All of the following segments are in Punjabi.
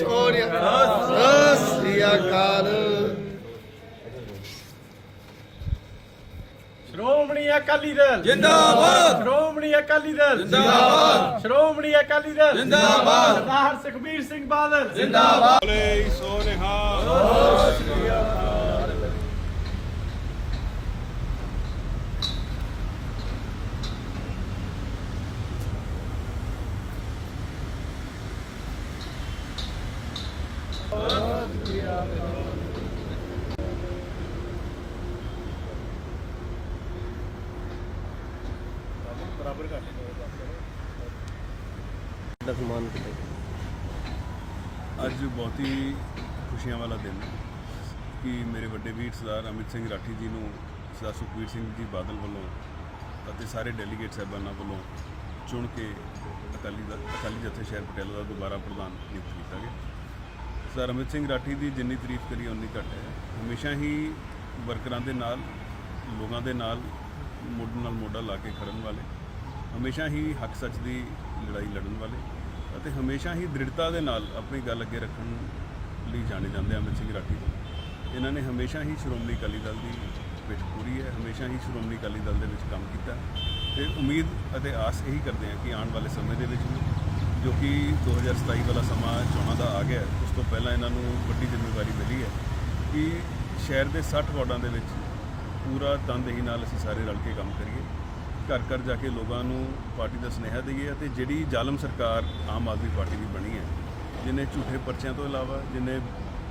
ਸਤਿ ਸ੍ਰੀ ਅਕਾਲ ਸ਼੍ਰੋਮਣੀ ਅਕਾਲੀ ਦਲ। ਜਿੰਦਾਬਾਦ। ਸ਼੍ਰੋਮਣੀ ਅਕਾਲੀ ਦਲ। ਜਿੰਦਾਬਾਦ। ਸ਼੍ਰੋਮਣੀ ਅਕਾਲੀ ਦਲ। ਜਿੰਦਾਬਾਦ। ਸਰਦਾਰ ਸੁਖਬੀਰ ਸਿੰਘ ਬਾਦਲ। ਜਿੰਦਾਬਾਦ। ਬਰਾਬਰ ਅੱਜ ਬਹੁਤ ਹੀ ਖੁਸ਼ੀਆਂ ਵਾਲਾ ਦਿਨ ਹੈ ਕਿ ਮੇਰੇ ਵੱਡੇ ਵੀਰ ਸਰਦਾਰ ਅਮਿਤ ਸਿੰਘ ਰਾਠੀ ਜੀ ਨੂੰ ਸਰਦਾਰ ਸੁਖਬੀਰ ਸਿੰਘ ਜੀ ਬਾਦਲ ਵੱਲੋਂ ਅਤੇ ਸਾਰੇ ਡੈਲੀਗੇਟ ਸਾਹਿਬਾਨਾਂ ਵੱਲੋਂ ਚੁਣ ਕੇ ਅਕਾਲੀ ਦਲ ਅਕਾਲੀ ਜਥੇ ਸ਼ਹਿਰ ਪਟਿਆਲਾ ਦਾ ਦੁਬਾਰਾ ਪ੍ਰਧਾਨ ਨਿਯੁਕਤ ਕੀਤਾ ਗਿਆ। ਸਰ, ਅਮਿਤ ਸਿੰਘ ਰਾਠੀ ਦੀ ਜਿੰਨੀ ਤਾਰੀਫ ਕਰੀ ਉਨੀ ਘੱਟ ਹੈ। ਹਮੇਸ਼ਾ ਹੀ ਵਰਕਰਾਂ ਦੇ ਨਾਲ, ਲੋਕਾਂ ਦੇ ਨਾਲ, ਮੋਢ ਨਾਲ ਮੋਢਾ ਲਾ ਕੇ ਖੜਨ ਵਾਲੇ, ਹਮੇਸ਼ਾ ਹੀ ਹੱਕ ਸੱਚ ਦੀ ਲੜਾਈ ਲੜਨ ਵਾਲੇ ਅਤੇ ਹਮੇਸ਼ਾ ਹੀ ਦ੍ਰਿੜਤਾ ਦੇ ਨਾਲ ਆਪਣੀ ਗੱਲ ਅੱਗੇ ਰੱਖਣ ਲਈ ਜਾਣੇ ਜਾਂਦੇ ਅਮਿਤ ਸਿੰਘ ਰਾਠੀ ਜੀ। ਇਹਨਾਂ ਨੇ ਹਮੇਸ਼ਾ ਹੀ ਸ਼੍ਰੋਮਣੀ ਅਕਾਲੀ ਦਲ ਦੀ ਵਿੱਚ ਪੂਰੀ ਹੈ, ਹਮੇਸ਼ਾ ਹੀ ਸ਼੍ਰੋਮਣੀ ਅਕਾਲੀ ਦਲ ਦੇ ਵਿੱਚ ਕੰਮ ਕੀਤਾ ਤੇ ਉਮੀਦ ਅਤੇ ਆਸ ਇਹੀ ਕਰਦੇ ਹਾਂ ਕਿ ਆਉਣ ਵਾਲੇ ਸਮੇਂ ਦੇ ਵਿੱਚ ਵੀ ਜੋ ਕਿ 2027 ਵਾਲਾ ਸਮਾਂ ਚੋਣਾਂ ਦਾ ਆ ਗਿਆ ਉਸ ਤੋਂ ਪਹਿਲਾਂ ਇਹਨਾਂ ਨੂੰ ਵੱਡੀ ਜ਼ਿੰਮੇਵਾਰੀ ਮਿਲੀ ਹੈ ਕਿ ਸ਼ਹਿਰ ਦੇ 60 ਵਾਰਡਾਂ ਦੇ ਵਿੱਚ ਪੂਰਾ ਤਨਦੇਹੀ ਨਾਲ ਅਸੀਂ ਸਾਰੇ ਰਲ ਕੇ ਕੰਮ ਕਰੀਏ, ਘਰ ਘਰ ਜਾ ਕੇ ਲੋਕਾਂ ਨੂੰ ਪਾਰਟੀ ਦਾ ਸੁਨੇਹਾ ਦਈਏ ਅਤੇ ਜਿਹੜੀ ਜ਼ਾਲਮ ਸਰਕਾਰ ਆਮ ਆਦਮੀ ਪਾਰਟੀ ਦੀ ਬਣੀ ਹੈ ਜਿਹਨੇ ਝੂਠੇ ਪਰਚਿਆਂ ਤੋਂ ਇਲਾਵਾ ਜਿਹਨੇ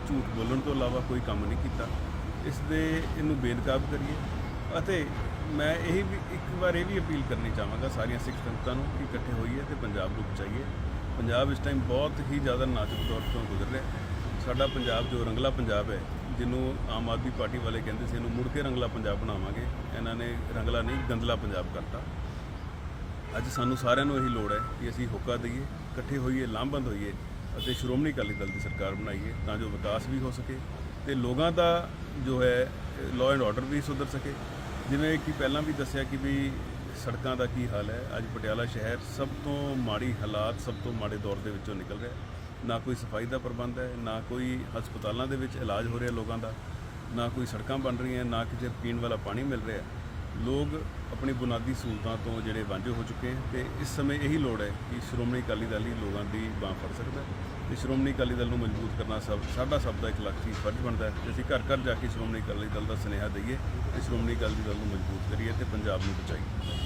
ਝੂਠ ਬੋਲਣ ਤੋਂ ਇਲਾਵਾ ਕੋਈ ਕੰਮ ਨਹੀਂ ਕੀਤਾ, ਇਸ ਦੇ ਇਹਨੂੰ ਬੇਨਕਾਬ ਕਰੀਏ ਅਤੇ ਮੈਂ ਇਹ ਵੀ ਇੱਕ ਵਾਰ ਇਹ ਵੀ ਅਪੀਲ ਕਰਨੀ ਚਾਹਾਂਗਾ ਸਾਰੀਆਂ ਸਿੱਖ ਸੰਗਤਾਂ ਨੂੰ ਕਿ ਇਕੱਠੇ ਹੋਈਏ ਤੇ ਪੰਜਾਬ ਨੂੰ ਬਚਾਈਏ। ਪੰਜਾਬ ਇਸ ਟਾਈਮ ਬਹੁਤ ਹੀ ਜ਼ਿਆਦਾ ਨਾਜ਼ੁਕ ਦੌਰ ਤੋਂ ਗੁਜ਼ਰ ਰਿਹਾ ਸਾਡਾ ਪੰਜਾਬ ਜੋ ਰੰਗਲਾ ਪੰਜਾਬ ਹੈ, ਜਿਹਨੂੰ ਆਮ ਆਦਮੀ ਪਾਰਟੀ ਵਾਲੇ ਕਹਿੰਦੇ ਸੀ ਇਹਨੂੰ ਮੁੜ ਕੇ ਰੰਗਲਾ ਪੰਜਾਬ ਬਣਾਵਾਂਗੇ, ਇਹਨਾਂ ਨੇ ਰੰਗਲਾ ਨਹੀਂ, ਗੰਦਲਾ ਪੰਜਾਬ ਕਰਤਾ। ਅੱਜ ਸਾਨੂੰ ਸਾਰਿਆਂ ਨੂੰ ਇਹੀ ਲੋੜ ਹੈ ਕਿ ਅਸੀਂ ਹੋਕਾ ਦਈਏ, ਇਕੱਠੇ ਹੋਈਏ, ਲਾਮਬੰਦ ਹੋਈਏ ਅਤੇ ਸ਼੍ਰੋਮਣੀ ਅਕਾਲੀ ਦਲ ਦੀ ਸਰਕਾਰ ਬਣਾਈਏ ਤਾਂ ਜੋ ਵਿਕਾਸ ਵੀ ਹੋ ਸਕੇ ਤੇ ਲੋਕਾਂ ਦਾ ਜੋ ਹੈ ਲਾਅ ਐਂਡ ਆਰਡਰ ਵੀ ਸੁਧਰ ਸਕੇ। ਜਿਵੇਂ ਕਿ ਪਹਿਲਾਂ ਵੀ ਦੱਸਿਆ ਕਿ ਵੀ ਸੜਕਾਂ ਦਾ ਕੀ ਹਾਲ ਹੈ, ਅੱਜ ਪਟਿਆਲਾ ਸ਼ਹਿਰ ਸਭ ਤੋਂ ਮਾੜੀ ਹਾਲਾਤ, ਸਭ ਤੋਂ ਮਾੜੇ ਦੌਰ ਦੇ ਵਿੱਚੋਂ ਨਿਕਲ ਰਿਹਾ ਨਾ ਕੋਈ ਸਫ਼ਾਈ ਦਾ ਪ੍ਰਬੰਧ ਹੈ, ਨਾ ਕੋਈ ਹਸਪਤਾਲਾਂ ਦੇ ਵਿੱਚ ਇਲਾਜ ਹੋ ਰਿਹਾ ਲੋਕਾਂ ਦਾ, ਨਾ ਕੋਈ ਸੜਕਾਂ ਬਣ ਰਹੀਆਂ, ਨਾ ਕਿਸੇ ਪੀਣ ਵਾਲਾ ਪਾਣੀ ਮਿਲ ਰਿਹਾ। ਲੋਕ ਆਪਣੀ ਬੁਨਿਆਦੀ ਸਹੂਲਤਾਂ ਤੋਂ ਜਿਹੜੇ ਵਾਂਝੇ ਹੋ ਚੁੱਕੇ ਹਨ ਤੇ ਇਸ ਸਮੇਂ ਇਹੀ ਲੋੜ ਹੈ ਕਿ ਸ਼੍ਰੋਮਣੀ ਅਕਾਲੀ ਦਲ ਹੀ ਲੋਕਾਂ ਦੀ ਬਾਂਹ ਫੜ ਸਕਦਾ ਹੈ ਤੇ ਸ਼੍ਰੋਮਣੀ ਅਕਾਲੀ ਦਲ ਨੂੰ ਮਜ਼ਬੂਤ ਕਰਨਾ ਸਭ ਸਾਡਾ ਸਭ ਦਾ ਇੱਕ ਲੱਖੀ ਫਰਜ਼ ਬਣਦਾ ਹੈ ਤੇ ਅਸੀਂ ਘਰ ਘਰ ਜਾ ਕੇ ਸ਼੍ਰੋਮਣੀ ਅਕਾਲੀ ਦਲ ਦਾ ਸੁਨੇਹਾ ਦਈਏ ਤੇ ਸ਼੍ਰੋਮਣੀ ਅਕਾਲੀ ਦਲ ਨੂੰ ਮਜ਼ਬੂਤ ਕਰੀਏ ਤੇ ਪੰਜਾਬ ਨੂੰ ਬਚਾਈਏ।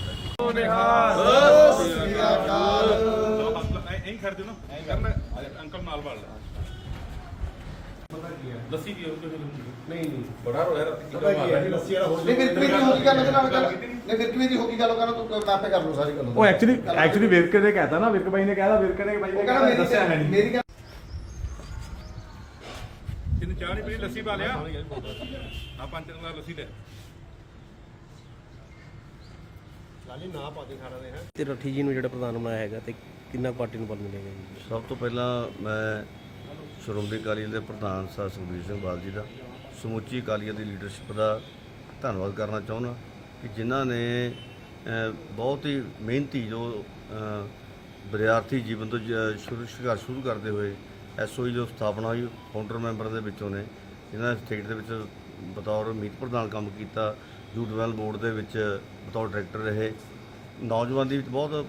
ਸਤਿ ਸ੍ਰੀ ਅਕਾਲ। ਐਂ ਕਰ ਦਿਓ ਨਾ। ਕਰਨਾ। ਅੰਕਲ ਨਾਲ ਵਾਲ ਲੱਸੀ ਦੀ ਉਹ ਨਹੀਂ ਨਹੀਂ ਬੜਾ ਰੋਇਆ ਰਾਤੀ ਪਤਾ ਕੀ ਹੈ ਲੱਸੀ ਵਾਲਾ ਹੋ ਨਹੀਂ ਫਿਰ ਕਿਵੇਂ ਦੀ ਹੋ ਗਈ ਗੱਲ ਉਹਦੇ ਨਾਲ ਗੱਲ ਨਹੀਂ। ਫਿਰ ਕਿਵੇਂ ਦੀ ਹੋ ਗਈ ਗੱਲ ਉਹ ਕਹਿੰਦਾ ਤੂੰ ਨਾਪੇ ਕਰ ਲਓ ਸਾਰੀ ਗੱਲ। ਉਹ ਐਕਚੁਅਲੀ ਐਕਚੁਅਲੀ ਵਿਰਕ ਨੇ ਕਹਿਤਾ ਨਾ ਵਿਰਕ ਬਾਈ ਨੇ ਕਹਿਦਾ ਵਿਰਕ ਨੇ ਬਾਈ ਉਹ ਨੇ ਕਹਿੰਦਾ ਕਹਿਤਾ, ਮੇਰੀ ਦੱਸਿਆ ਹੈ ਨਹੀਂ। ਮੇਰੀ ਗੱਲ ਇਹਨੂੰ ਚਾਹ ਨਹੀਂ ਪੀਣੀ ਲੱਸੀ ਪਾ ਲਿਆ। ਆ ਪੰਜ ਰੁਪਏ ਲੱਸੀ ਲੈ। ਤੇ ਰੱਠੀ ਜੀ ਨੂੰ ਜਿਹੜਾ ਪ੍ਰਧਾਨ ਬਣਾਇਆ ਹੈਗਾ ਤੇ ਕਿੰਨਾ ਪਾਰਟੀ ਨੂੰ ਬਲ ਮਿਲੇਗਾ ਜੀ? ਸਭ ਤੋਂ ਪਹਿਲਾਂ ਮੈਂ ਸ਼੍ਰੋਮਣੀ ਅਕਾਲੀ ਦਲ ਦੇ ਪ੍ਰਧਾਨ ਸਰ ਸੁਖਬੀਰ ਸਿੰਘ ਬਾਦਲ ਜੀ ਦਾ, ਸਮੁੱਚੀ ਅਕਾਲੀਆਂ ਦੀ ਲੀਡਰਸ਼ਿਪ ਦਾ ਧੰਨਵਾਦ ਕਰਨਾ ਚਾਹੁੰਦਾ ਕਿ ਜਿਨ੍ਹਾਂ ਨੇ ਬਹੁਤ ਹੀ ਮਿਹਨਤੀ ਜੋ ਵਿਦਿਆਰਥੀ ਜੀਵਨ ਤੋਂ ਜ- ਸ਼ੁਰੂ ਸੰਘਰਸ਼ ਸ਼ੁਰੂ ਕਰਦੇ ਹੋਏ ਐਸਓਈ ਜੋ ਸਥਾਪਨਾ ਹੋਈ ਫਾਊਂਡਰ ਮੈਂਬਰ ਦੇ ਵਿੱਚੋਂ ਨੇ, ਜਿਨ੍ਹਾਂ ਨੇ ਸਟੇਟ ਦੇ ਵਿੱਚ ਬਤੌਰ ਮੀਤ ਪ੍ਰਧਾਨ ਕੰਮ ਕੀਤਾ ਯੂਥ ਡਿਵੈਲ ਬੋਰਡ ਦੇ ਵਿੱਚ ਬਤੌਰ ਡਾਇਰੈਕਟਰ ਰਹੇ, ਨੌਜਵਾਨ ਦੀ ਵਿੱਚ ਬਹੁਤ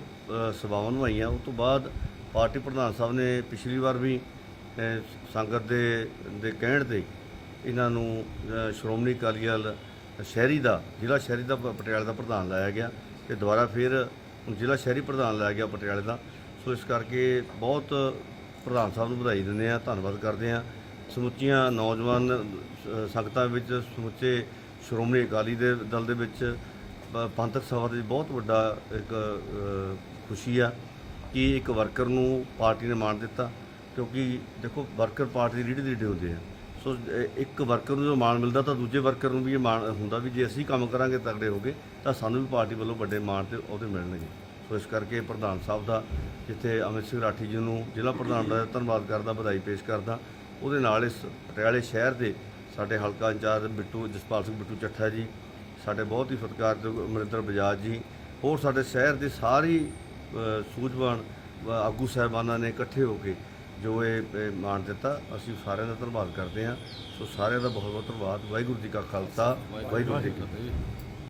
ਸੇਵਾਵਾਂ ਨਿਭਾਈਆਂ ਉਸ ਤੋਂ ਬਾਅਦ ਪਾਰਟੀ ਪ੍ਰਧਾਨ ਸਾਹਿਬ ਨੇ ਪਿਛਲੀ ਵਾਰ ਵੀ ਸੰਗਤ ਦੇ ਦੇ ਕਹਿਣ ਤੇ ਇਹਨਾਂ ਨੂੰ ਸ਼੍ਰੋਮਣੀ ਅਕਾਲੀ ਦਲ ਸ਼ਹਿਰੀ ਦਾ, ਜ਼ਿਲ੍ਹਾ ਸ਼ਹਿਰੀ ਦਾ ਪਟਿਆਲੇ ਦਾ ਪ੍ਰਧਾਨ ਲਾਇਆ ਗਿਆ ਤੇ ਦੁਬਾਰਾ ਫਿਰ ਜ਼ਿਲ੍ਹਾ ਸ਼ਹਿਰੀ ਪ੍ਰਧਾਨ ਲਾਇਆ ਗਿਆ ਪਟਿਆਲੇ ਦਾ। ਸੋ ਇਸ ਕਰਕੇ ਬਹੁਤ ਪ੍ਰਧਾਨ ਸਾਹਿਬ ਨੂੰ ਵਧਾਈ ਦਿੰਦੇ ਆ ਧੰਨਵਾਦ ਕਰਦੇ ਆ ਸਮੁੱਚੀਆਂ ਨੌਜਵਾਨ ਸੰਗਤਾਂ ਵਿੱਚ ਸਮੁੱਚੇ ਸ਼੍ਰੋਮਣੀ ਅਕਾਲੀ ਦੇ ਦਲ ਦੇ ਵਿੱਚ ਪੰਥਕ ਸਭਾ ਦੇ ਬਹੁਤ ਵੱਡਾ ਇੱਕ ਖੁਸ਼ੀ ਆ ਕਿ ਇੱਕ ਵਰਕਰ ਨੂੰ ਪਾਰਟੀ ਨੇ ਮਾਣ ਦਿੱਤਾ। ਕਿਉਂਕਿ ਦੇਖੋ ਵਰਕਰ ਪਾਰਟੀ ਦੀ ਰੀढ़ ਦੀ ਰੀढ़ ਹੁੰਦੇ ਆ। ਸੋ ਇੱਕ ਵਰਕਰ ਨੂੰ ਜੋ ਮਾਣ ਮਿਲਦਾ ਤਾਂ ਦੂਜੇ ਵਰਕਰ ਨੂੰ ਵੀ ਇਹ ਮਾਣ ਹੁੰਦਾ ਵੀ ਜੇ ਅਸੀਂ ਕੰਮ ਕਰਾਂਗੇ ਤਗੜੇ ਹੋ ਗਏ ਤਾਂ ਸਾਨੂੰ ਵੀ ਪਾਰਟੀ ਵੱਲੋਂ ਵੱਡੇ ਮਾਣ ਤੇ ਉਹਦੇ ਮਿਲਣਗੇ। ਸੋ ਇਸ ਕਰਕੇ ਪ੍ਰਧਾਨ ਸਾਹਿਬ ਦਾ, ਜਿੱਥੇ ਅਮਿਤ ਸਿੰਘ ਰਾਠੀ ਜੀ ਨੂੰ ਜ਼ਿਲ੍ਹਾ ਪ੍ਰਧਾਨ ਦਾ ਧੰਨਵਾਦ ਕਰਦਾ, ਵਧਾਈ ਪੇਸ਼ ਕਰਦਾ, ਉਹਦੇ ਨਾਲ ਇਸ ਪਟਿਆਲੇ ਸ਼ਹਿਰ ਦੇ ਸਾਡੇ ਹਲਕਾ ਇੰਚਾਰਜ ਬਿੱਟੂ, ਜਸਪਾਲ ਸਿੰਘ ਬਿੱਟੂ ਚੱਠਾ ਜੀ, ਸਾਡੇ ਬਹੁਤ ਹੀ ਸਤਿਕਾਰਯੋਗ ਅਮਰਿੰਦਰ ਬਜਾਜ ਜੀ, ਹੋਰ ਸਾਡੇ ਸ਼ਹਿਰ ਦੇ ਸਾਰੀ ਸੂਝਵਾਨ ਆਗੂ ਸਾਹਿਬਾਨਾਂ ਨੇ ਇਕੱਠੇ ਹੋ ਕੇ ਜੋ ਇਹ ਮਾਣ ਦਿੱਤਾ ਅਸੀਂ ਸਾਰਿਆਂ ਦਾ ਧੰਨਵਾਦ ਕਰਦੇ ਹਾਂ। ਸੋ ਸਾਰਿਆਂ ਦਾ ਬਹੁਤ ਬਹੁਤ ਧੰਨਵਾਦ। ਵਾਹਿਗੁਰੂ ਜੀ ਕਾ ਖਾਲਸਾ ਵਾਹਿਗੁਰੂ ਜੀ ਕੀ ਫਤਿਹ।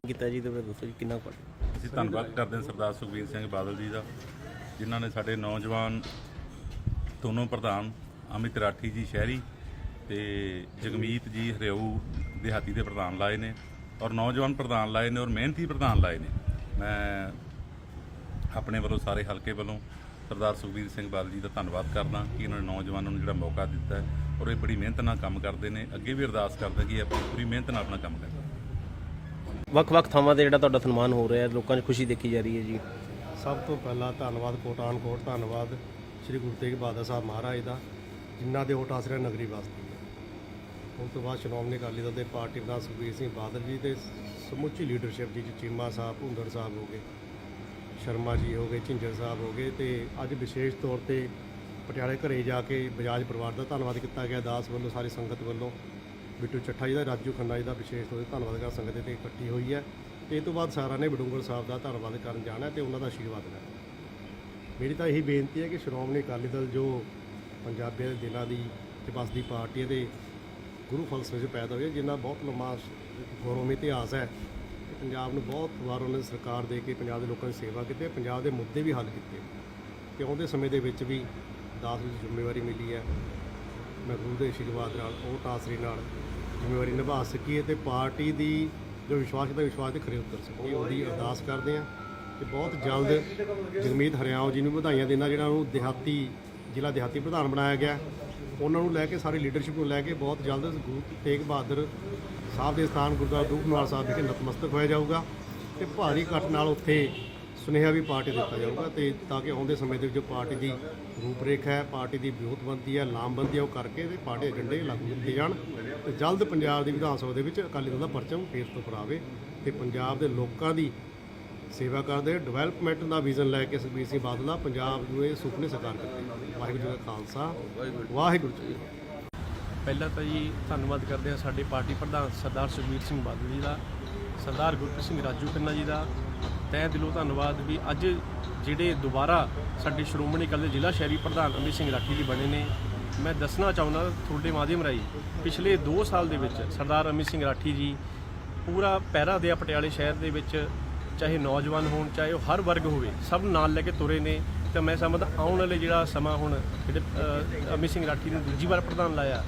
ਕੀਤਾ ਜੀ ਤੇ ਦੱਸੋ ਜੀ ਕਿੰਨਾ ਕੁਆਟਰ ਅਸੀਂ ਧੰਨਵਾਦ ਕਰਦੇ ਹਾਂ ਸਰਦਾਰ ਸੁਖਬੀਰ ਸਿੰਘ ਬਾਦਲ ਜੀ ਦਾ ਜਿਨ੍ਹਾਂ ਨੇ ਸਾਡੇ ਨੌਜਵਾਨ ਦੋਨੋਂ ਪ੍ਰਧਾਨ ਅਮਿਤ ਰਾਠੀ ਜੀ ਸ਼ਹਿਰੀ ਤੇ ਜਗਮੀਤ ਜੀ ਹਰਿਆਊ ਦਿਹਾਤੀ ਦੇ ਪ੍ਰਧਾਨ ਲਾਏ ਨੇ ਔਰ ਨੌਜਵਾਨ ਪ੍ਰਧਾਨ ਲਾਏ ਨੇ ਔਰ ਮਿਹਨਤੀ ਪ੍ਰਧਾਨ ਲਾਏ ਨੇ। ਮੈਂ ਆਪਣੇ ਵੱਲੋਂ ਸਾਰੇ ਹਲਕੇ ਵੱਲੋਂ ਸਰਦਾਰ ਸੁਖਬੀਰ ਸਿੰਘ ਬਾਦਲ ਜੀ ਦਾ ਧੰਨਵਾਦ ਕਰਦਾ ਕਿ ਇਹਨਾਂ ਨੇ ਨੌਜਵਾਨਾਂ ਨੂੰ ਜਿਹੜਾ ਮੌਕਾ ਦਿੱਤਾ ਹੈ ਔਰ ਇਹ ਬੜੀ ਮਿਹਨਤ ਨਾਲ ਕੰਮ ਕਰਦੇ ਨੇ। ਅੱਗੇ ਵੀ ਅਰਦਾਸ ਕਰਦਾ ਕਿ ਇਹ ਆਪਣੀ ਪੂਰੀ ਮਿਹਨਤ ਨਾਲ ਆਪਣਾ ਕੰਮ ਕਰਨ ਵੱਖ-ਵੱਖ ਥਾਵਾਂ ਤੇ ਜਿਹੜਾ ਤੁਹਾਡਾ ਸਨਮਾਨ ਹੋ ਰਿਹਾ ਹੈ ਲੋਕਾਂ 'ਚ ਖੁਸ਼ੀ ਦੇਖੀ ਜਾ ਰਹੀ ਹੈ ਜੀ। ਸਭ ਤੋਂ ਪਹਿਲਾਂ ਧੰਨਵਾਦ ਕੋਟਾਨ ਕੋਟ ਧੰਨਵਾਦ ਸ੍ਰੀ ਗੁਰੂ ਤੇਗ ਬਹਾਦਰ ਸਾਹਿਬ ਮਹਾਰਾਜ ਦਾ ਜਿਨ੍ਹਾਂ ਦੇ ਓਟ ਆਸਰੇ ਨਗਰੀ ਵਾਸਤੇ ਉਸ ਤੋਂ ਬਾਅਦ ਸ਼੍ਰੋਮਣੀ ਅਕਾਲੀ ਦਲ ਦੇ ਪਾਰਟੀ ਪ੍ਰਧਾਨ ਸੁਖਬੀਰ ਸਿੰਘ ਬਾਦਲ ਜੀ ਤੇ ਸਮੁੱਚੀ ਲੀਡਰਸ਼ਿਪ ਜੀ ਚੀਮਾ ਸਾਹਿਬ ਭੁੰਦੜ ਸਾਹਿਬ ਹੋ ਗਏ। ਸ਼ਰਮਾ ਜੀ ਹੋ ਗਏ, ਝਿੰਜਰ ਸਾਹਿਬ ਹੋ ਗਏ ਤੇ ਅੱਜ ਵਿਸ਼ੇਸ਼ ਤੌਰ ਤੇ ਪਟਿਆਲੇ ਘਰੇ ਜਾ ਕੇ ਬਜਾਜ ਪਰਿਵਾਰ ਦਾ ਧੰਨਵਾਦ ਕੀਤਾ ਗਿਆ, ਦਾਸ ਵੱਲੋਂ, ਸਾਰੀ ਸੰਗਤ ਵੱਲੋਂ, ਬਿੱਟੂ ਚੱਠਾ ਜੀ ਦਾ, ਰਾਜੂ ਖੰਨਾ ਜੀ ਦਾ ਵਿਸ਼ੇਸ਼ ਤੌਰ ਤੇ ਧੰਨਵਾਦ ਕਰ ਸੰਗਤ ਤੇ ਇਕੱਠੀ ਹੋਈ ਹੈ। ਤੇ ਇਹ ਤੋਂ ਬਾਅਦ ਸਾਰਿਆਂ ਨੇ ਬਡੂੰਗਰ ਸਾਹਿਬ ਦਾ ਧੰਨਵਾਦ ਕਰਨ ਜਾਣਾ ਹੈ ਤੇ ਉਹਨਾਂ ਦਾ ਆਸ਼ੀਰਵਾਦ ਲੈਣਾ। ਮੇਰੀ ਤਾਂ ਇਹੀ ਬੇਨਤੀ ਹੈ ਕਿ ਸ਼੍ਰੋਮਣੀ ਅਕਾਲੀ ਦਲ ਜੋ ਪੰਜਾਬੀਆਂ ਦੇ ਦਿਲਾਂ ਦੀ ਤੇ ਬਸਦੀ ਪਾਰਟੀ ਹੈ ਗੁਰੂ ਫਲਸਫੇ 'ਚ ਪੈਦਾ ਹੋਈ ਹੈ ਜਿਨ੍ਹਾਂ ਬਹੁਤ ਲੰਮਾ ਗੌਰਵਮਈ ਇਤਿਹਾਸ ਹੈ ਪੰਜਾਬ ਨੂੰ ਬਹੁਤ ਵਾਰ ਉਹਨਾਂ ਨੇ ਸਰਕਾਰ ਦੇ ਕੇ ਪੰਜਾਬ ਦੇ ਲੋਕਾਂ ਦੀ ਸੇਵਾ ਕੀਤੀ ਪੰਜਾਬ ਦੇ ਮੁੱਦੇ ਵੀ ਹੱਲ ਕੀਤੇ ਤੇ ਆਉਂਦੇ ਸਮੇਂ ਦੇ ਵਿੱਚ ਵੀ ਦਾਸ ਵਿੱਚ ਜ਼ਿੰਮੇਵਾਰੀ ਮਿਲੀ ਹੈ। ਮੈਂ ਗੁਰੂ ਦੇ ਆਸ਼ੀਰਵਾਦ ਨਾਲ, ਉਹ ਟਾਸਰੀ ਨਾਲ ਜ਼ਿੰਮੇਵਾਰੀ ਨਿਭਾ ਸਕੀਏ ਤੇ ਪਾਰਟੀ ਦੀ ਜੋ ਵਿਸ਼ਵਾਸ ਦਾ ਵਿਸ਼ਵਾਸ ਤੇ ਖਰੇ ਉਤਰ ਸਕੀਏ। ਉਹਦੀ ਅਰਦਾਸ ਕਰਦੇ ਹਾਂ ਤੇ ਬਹੁਤ ਜਲਦ ਜਗਮੀਤ ਹਰਿਆਓ ਜੀ ਨੂੰ ਵਧਾਈਆਂ ਦੇਣਾ, ਜਿਹੜਾ ਉਹਨੂੰ ਦਿਹਾਤੀ, ਜ਼ਿਲ੍ਹਾ ਦਿਹਾਤੀ ਪ੍ਰਧਾਨ ਬਣਾਇਆ ਗਿਆ। ਉਹਨਾਂ ਨੂੰ ਲੈ ਕੇ, ਸਾਰੀ ਲੀਡਰਸ਼ਿਪ ਨੂੰ ਲੈ ਕੇ ਬਹੁਤ ਜਲਦ ਗੁਰੂ ਤੇਗ ਬਹਾਦਰ ਸਾਹਿਬ ਦੇ ਸਥਾਨ ਗੁਰਦੁਆਰਾ ਦੂਖਨਵਾਲ ਸਾਹਿਬ ਵਿਖੇ ਨਤਮਸਤਕ ਹੋਇਆ ਜਾਊਗਾ ਤੇ ਭਾਰੀ ਇਕੱਠ ਨਾਲ ਉੱਥੇ ਸੁਨੇਹਾ ਵੀ ਪਾਰਟੀ ਦਿੱਤਾ ਜਾਊਗਾ ਤੇ ਤਾਂ ਕਿ ਆਉਂਦੇ ਸਮੇਂ ਦੇ ਵਿੱਚ ਜੋ ਪਾਰਟੀ ਦੀ ਰੂਪਰੇਖਾ ਹੈ, ਪਾਰਟੀ ਦੀ ਵਿਊਤਬੰਦੀ ਹੈ, ਲਾਮਬੰਦੀ ਹੈ, ਉਹ ਕਰਕੇ ਤੇ ਪਾਰਟੀ ਏਜੰਡੇ ਲਾਗੂ ਕੀਤੇ ਜਾਣ ਤੇ ਜਲਦ ਪੰਜਾਬ ਦੀ ਵਿਧਾਨ ਸਭਾ ਦੇ ਵਿੱਚ ਅਕਾਲੀ ਦਲ ਦਾ ਪਰਚਮ ਫੇਸ ਤੋਂ ਭਰਾਵੇ ਤੇ ਪੰਜਾਬ ਦੇ ਲੋਕਾਂ ਦੀ ਸੇਵਾ ਕਰਦੇ ਡਿਵੈਲਪਮੈਂਟ ਦਾ ਵਿਜ਼ਨ ਲੈ ਕੇ ਸੁਖਬੀਰ ਸਿੰਘ ਬਾਦਲ ਪੰਜਾਬ ਨੂੰ ਇਹ ਸੁਪਨੇ ਸਾਕਾਰ ਕਰਦੇ। ਵਾਹਿਗੁਰੂ ਜੀ ਕਾ ਖਾਲਸਾ, ਵਾਹਿਗੁਰੂ ਜੀ ਪਹਿਲਾਂ ਤਾਂ ਜੀ ਧੰਨਵਾਦ ਕਰਦੇ ਹਾਂ ਸਾਡੇ ਪਾਰਟੀ ਪ੍ਰਧਾਨ ਸਰਦਾਰ ਸੁਖਬੀਰ ਸਿੰਘ ਬਾਦਲ ਜੀ ਦਾ ਸਰਦਾਰ ਗੁਰਪ੍ਰੀਤ ਸਿੰਘ ਰਾਜੂ ਖੰਨਾ ਜੀ ਦਾ। ਤਹਿ ਦਿਲੋਂ ਧੰਨਵਾਦ ਵੀ ਅੱਜ ਜਿਹੜੇ ਦੁਬਾਰਾ ਸਾਡੇ ਸ਼੍ਰੋਮਣੀ ਅਕਾਲੀ ਜ਼ਿਲ੍ਹਾ ਸ਼ਹਿਰੀ ਪ੍ਰਧਾਨ ਅਮਿਤ ਸਿੰਘ ਰਾਠੀ ਜੀ ਬਣੇ ਨੇ। ਮੈਂ ਦੱਸਣਾ ਚਾਹੁੰਦਾ ਤੁਹਾਡੇ ਮਾਧਿਅਮ ਰਾਹੀਂ ਪਿਛਲੇ 2 ਸਾਲ ਦੇ ਵਿੱਚ ਸਰਦਾਰ ਅਮਿਤ ਸਿੰਘ ਰਾਠੀ ਜੀ ਪੂਰਾ ਪਹਿਰਾ ਦਿਆ ਪਟਿਆਲੇ ਸ਼ਹਿਰ ਦੇ ਵਿੱਚ ਚਾਹੇ ਨੌਜਵਾਨ ਹੋਣ ਚਾਹੇ ਉਹ ਹਰ ਵਰਗ ਹੋਵੇ ਸਭ ਨਾਲ ਲੈ ਕੇ ਤੁਰੇ ਨੇ। ਤੇ ਮੈਂ ਸਮਝਦਾ ਆਉਣ ਵਾਲੇ ਜਿਹੜਾ ਸਮਾਂ ਹੁਣ ਜਿਹੜੇ ਅ, ਅਮਿਤ ਸਿੰਘ ਰਾਠੀ ਨੇ ਦੂਜੀ ਵਾਰ ਪ੍ਰਧਾਨ ਲਾਇਆ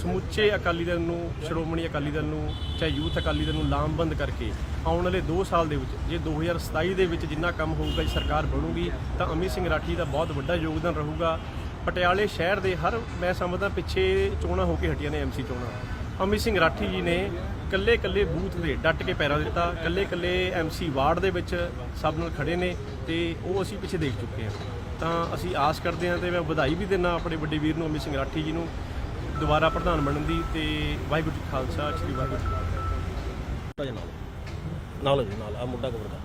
ਸਮੁੱਚੇ ਅਕਾਲੀ ਦਲ ਨੂੰ, ਸ਼੍ਰੋਮਣੀ ਅਕਾਲੀ ਦਲ ਨੂੰ ਚਾਹੇ ਯੂਥ ਅਕਾਲੀ ਦਲ ਨੂੰ ਲਾਮਬੰਦ ਕਰਕੇ ਆਉਣ ਵਾਲੇ 2 ਸਾਲ ਦੇ ਵਿੱਚ, ਜੇ 2027 ਦੇ ਵਿੱਚ ਜਿੰਨਾ ਕੰਮ ਹੋਊਗਾ, ਜੀ ਸਰਕਾਰ ਬਣੂਗੀ, ਤਾਂ ਅਮਿਤ ਸਿੰਘ ਰਾਠੀ ਦਾ ਬਹੁਤ ਵੱਡਾ ਯੋਗਦਾਨ ਰਹੂਗਾ। ਪਟਿਆਲੇ ਸ਼ਹਿਰ ਦੇ ਹਰ, ਮੈਂ ਸਮਝਦਾ ਪਿੱਛੇ ਚੋਣਾਂ ਹੋ ਕੇ ਹਟੀਆਂ ਨੇ ਐਮਸੀ ਚੋਣਾਂ। ਅਮਿਤ ਸਿੰਘ ਰਾਠੀ ਜੀ ਨੇ ਕੱਲੇ ਕੱਲੇ ਬੂਥ ਦੇ ਡਟ ਕੇ ਪੈਰਾ ਦਿੱਤਾ ਕੱਲੇ ਕੱਲੇ ਐਮਸੀ ਵਾਰਡ ਦੇ ਵਿੱਚ ਸਭ ਨਾਲ ਖੜੇ ਨੇ ਤੇ ਉਹ ਅਸੀਂ ਪਿੱਛੇ ਦੇਖ ਚੁੱਕੇ ਹਾਂ। ਤਾਂ ਅਸੀਂ ਆਸ ਕਰਦੇ ਹਾਂ ਤੇ ਮੈਂ ਵਧਾਈ ਵੀ ਦਿੰਦਾ ਆਪਣੇ ਵੱਡੇ ਵੀਰ ਨੂੰ, ਅਮਿਤ ਸਿੰਘ ਰਾਠੀ ਜੀ ਨੂੰ। ਦੁਬਾਰਾ ਪ੍ਰਧਾਨ ਬਣਨ ਦੀ ਤੇ ਵਾਹਿਗੁਰੂ ਜੀ ਖਾਲਸਾ, ਸ੍ਰੀ ਵਾਹਿਗੁਰੂ ਜੀ ਕੀ ਫਤਿਹ। ਨਾਲ। ਨਾਲ ਜੀ, ਨਾਲ। ਆ ਮੁੱਢਾ ਕਬਰ ਦਾ